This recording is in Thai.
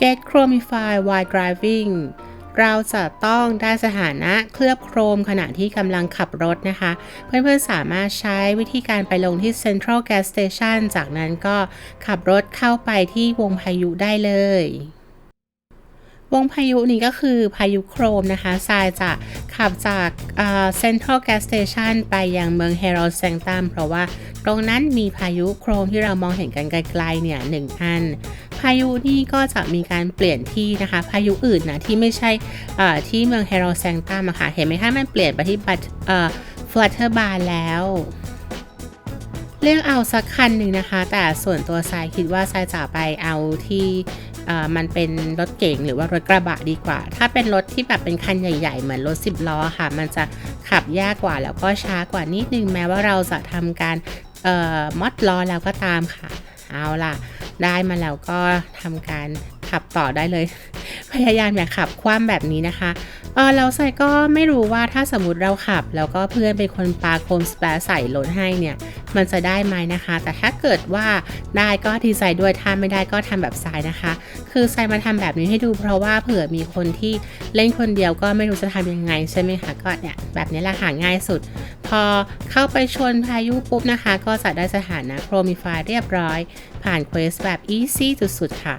Get Chromify while driving เราจะต้องได้สถานะเคลือบโครมขณะที่กำลังขับรถนะคะ เพื่อนๆสามารถใช้วิธีการไปลงที่ Central Gas Station จากนั้นก็ขับรถเข้าไปที่วงพายุได้เลยวงพายุนี้ก็คือพายุโครมนะคะทรายจะขับจากเซ็นทรัลแก๊สสเตชันไปยังเมืองเฮโรแซงตัมเพราะว่าตรงนั้นมีพายุโครมที่เรามองเห็นกันไกลๆเนี่ยหนึ่งอัน พายุนี่ก็จะมีการเปลี่ยนที่นะคะ พายุอื่นนะที่ไม่ใช่ที่เมืองเฮโรแซงตัมอะค่ะเห็นไหมคะมันเปลี่ยนไปที่บัตฟลัตเทอร์บาร์แล้วเลือกเอาสักคันหนึ่งนะคะ แต่ส่วนตัวทรายคิดว่าทรายจะไปเอาที่มันเป็นรถเก๋งหรือว่ารถกระบะดีกว่า ถ้าเป็นรถที่แบบเป็นคันใหญ่ ๆ เหมือนรถ 10 ล้อค่ะ มันจะขับยากกว่าแล้วก็ช้ากว่านิดนึงแม้ว่าเราจะทำการมอดล้อแล้วก็ตามค่ะ เอาล่ะ ได้มาแล้วก็ทำการขับต่อได้เลย พยายามอย่าขับคว่ำแบบนี้นะคะเออเราใส่ก็ไม่รู้ว่าถ้าสมมติเราขับ แล้วก็เพื่อนเป็นคนปาโคมสแปรใส่รถให้เนี่ย มันจะได้ไหมนะคะ แต่ถ้าเกิดว่าได้ก็ดีใจด้วยถ้าไม่ได้ก็ทำแบบทรายนะคะ คือทรายมาทำแบบนี้ให้ดูเพราะว่าเผื่อมีคนที่เล่นคนเดียวก็ไม่รู้จะทำยังไงใช่ไหมคะก็เนี่ยแบบนี้แหละหาง่ายสุด พอเข้าไปชนพายุปุ๊บนะคะ ก็จะได้สถานะโครมิฟายเรียบร้อย ผ่านเควสแบบ easy สุดๆค่ะ